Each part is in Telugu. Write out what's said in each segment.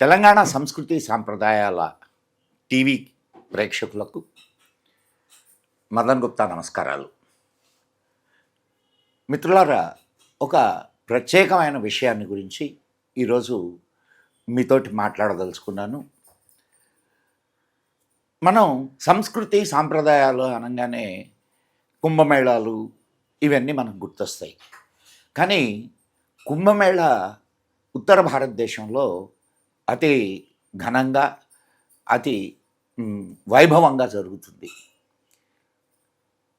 తెలంగాణ సంస్కృతి సాంప్రదాయాల టీవీ ప్రేక్షకులకు మదన్ గుప్తా నమస్కారాలు. మిత్రులారా ఒక ప్రత్యేకమైన విషయాన్ని గురించి ఈరోజు మీతోటి మాట్లాడదలుచుకున్నాను. మనం సంస్కృతి సాంప్రదాయాలు అనగానే కుంభమేళాలు ఇవన్నీ మనకు గుర్తొస్తాయి. కానీ కుంభమేళ ఉత్తర భారతదేశంలో అతి ఘనంగా అతి వైభవంగా జరుగుతుంది.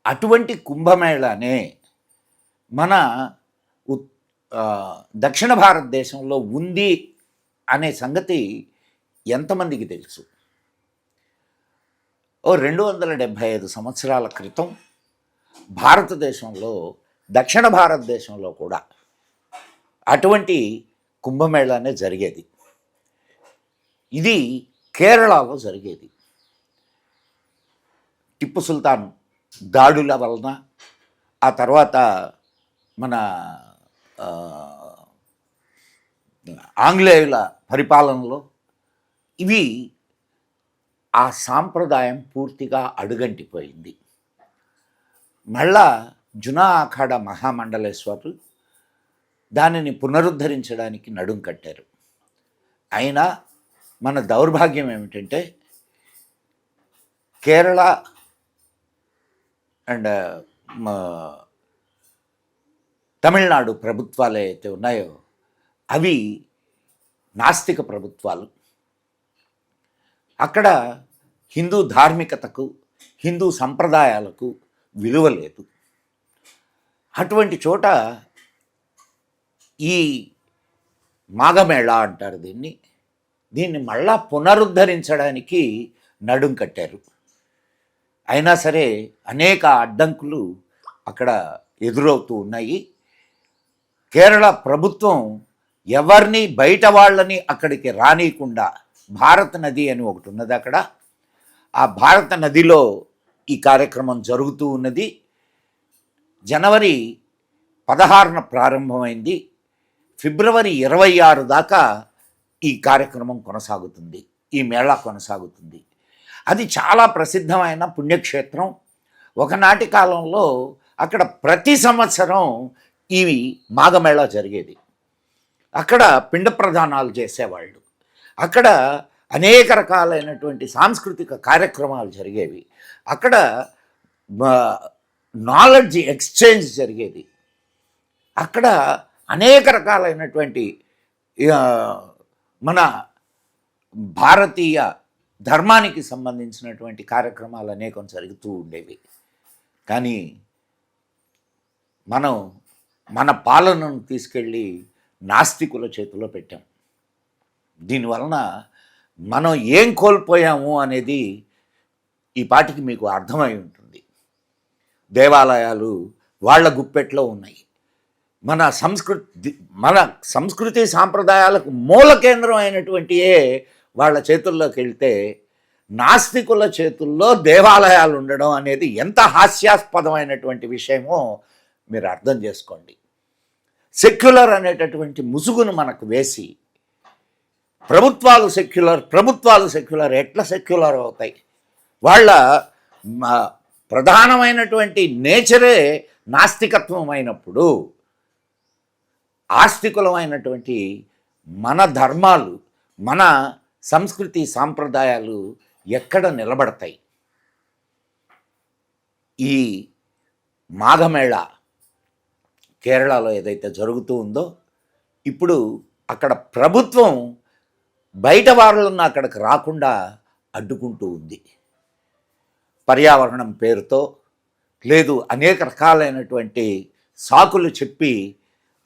అటువంటి కుంభమేళానే మన ఉత్- దక్షిణ భారతదేశంలో ఉంది అనే సంగతి ఎంతమందికి తెలుసు? ఓ రెండు వందల డెబ్భై ఐదు సంవత్సరాల క్రితం భారతదేశంలో దక్షిణ భారతదేశంలో కూడా అటువంటి కుంభమేళానే జరిగేది. ఇది కేరళలో జరిగేది. టిప్పు సుల్తాన్ దాడుల వలన ఆ తర్వాత మన ఆంగ్లేయుల పరిపాలనలో ఇవి ఆ సాంప్రదాయం పూర్తిగా అడుగంటిపోయింది. మళ్ళా జునా అఖాడ మహామండలేశ్వరు దానిని పునరుద్ధరించడానికి నడుం కట్టారు. అయినా మన దౌర్భాగ్యం ఏమిటంటే కేరళ అండ్ తమిళనాడు ప్రభుత్వాలు ఏవైతే ఉన్నాయో అవి నాస్తిక ప్రభుత్వాలు. అక్కడ హిందూ ధార్మికతకు హిందూ సంప్రదాయాలకు విలువ లేదు. అటువంటి చోట ఈ మాఘమేళ అంటారు దీన్ని. దీన్ని మళ్ళా పునరుద్ధరించడానికి నడుం కట్టారు. అయినా సరే అనేక అడ్డంకులు అక్కడ ఎదురవుతూ ఉన్నాయి. కేరళ ప్రభుత్వం ఎవరిని బయట వాళ్ళని అక్కడికి రానియకుండా భారత నది అని ఒకటి ఉన్నది అక్కడ. ఆ భారత నదిలో ఈ కార్యక్రమం జరుగుతూ ఉన్నది. జనవరి పదహారున ప్రారంభమైంది. ఫిబ్రవరి ఇరవై ఆరు దాకా ఈ కార్యక్రమం కొనసాగుతుంది ఈ మేళా కొనసాగుతుంది. అది చాలా ప్రసిద్ధమైన పుణ్యక్షేత్రం. ఒకనాటి కాలంలో అక్కడ ప్రతి సంవత్సరం ఇవి మాఘమేళా జరిగేది. అక్కడ పిండ ప్రదానాలు చేసేవాళ్ళు. అక్కడ అనేక రకాలైనటువంటి సాంస్కృతిక కార్యక్రమాలు జరిగేవి. అక్కడ నాలెడ్జ్ ఎక్స్చేంజ్ జరిగేది. అక్కడ అనేక రకాలైనటువంటి మన భారతీయ ధర్మానికి సంబంధించినటువంటి కార్యక్రమాలు అనేకం జరుగుతూ ఉండేవి. కానీ మనం మన పాలనను తీసుకెళ్ళి నాస్తికుల చేతిలో పెట్టాం. దీనివలన మనం ఏం కోల్పోయాము అనేది ఈ పాటికి మీకు అర్థమై ఉంటుంది. దేవాలయాలు వాళ్ళ గుప్పెట్లో ఉన్నాయి. మన సంస్కృతి మన సంస్కృతి సాంప్రదాయాలకు మూల కేంద్రం అయినటువంటియే వాళ్ళ చేతుల్లోకి వెళ్తే నాస్తికుల చేతుల్లో దేవాలయాలు ఉండడం అనేది ఎంత హాస్యాస్పదమైనటువంటి విషయమో మీరు అర్థం చేసుకోండి. సెక్యులర్ అనేటటువంటి ముసుగును మనకు వేసి ప్రభుత్వాలు సెక్యులర్ ప్రభుత్వాలు సెక్యులర్ ఎట్లా సెక్యులర్ అవుతాయి? వాళ్ళ ప్రధానమైనటువంటి నేచరే నాస్తికత్వం అయినప్పుడు ఆస్తికులమైనటువంటి మన ధర్మాలు మన సంస్కృతి సాంప్రదాయాలు ఎక్కడ నిలబడతాయి? ఈ మాఘమేళ కేరళలో ఏదైతే జరుగుతూ ఉందో ఇప్పుడు అక్కడ ప్రభుత్వం బయట వారులను అక్కడికి రాకుండా అడ్డుకుంటూ ఉంది. పర్యావరణం పేరుతో లేదు అనేక రకాలైనటువంటి సాకులు చెప్పి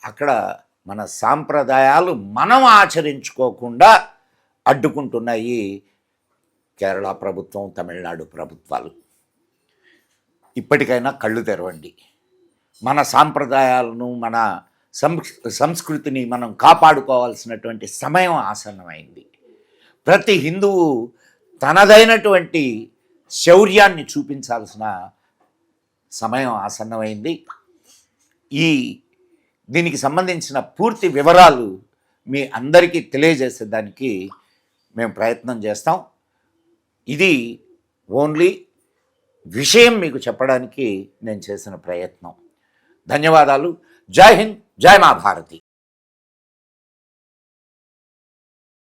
అక్కడ మన సాంప్రదాయాలు మనం ఆచరించుకోకుండా అడ్డుకుంటున్నాయి కేరళ ప్రభుత్వం తమిళనాడు ప్రభుత్వాలు. ఇప్పటికైనా కళ్ళు తెరవండి. మన సాంప్రదాయాలను మన సంస్కృతిని మనం కాపాడుకోవాల్సినటువంటి సమయం ఆసన్నమైంది. ప్రతి హిందువు తనదైనటువంటి శౌర్యాన్ని చూపించాల్సిన సమయం ఆసన్నమైంది. ఈ దీనికి సంబంధించిన పూర్తి వివరాలు మీ అందరికీ తెలియజేసేదానికి మేము ప్రయత్నం చేస్తాం. ఇది ఓన్లీ విషయం మీకు చెప్పడానికి నేను చేసిన ప్రయత్నం. ధన్యవాదాలు. జై హింద్ జై మా భారతి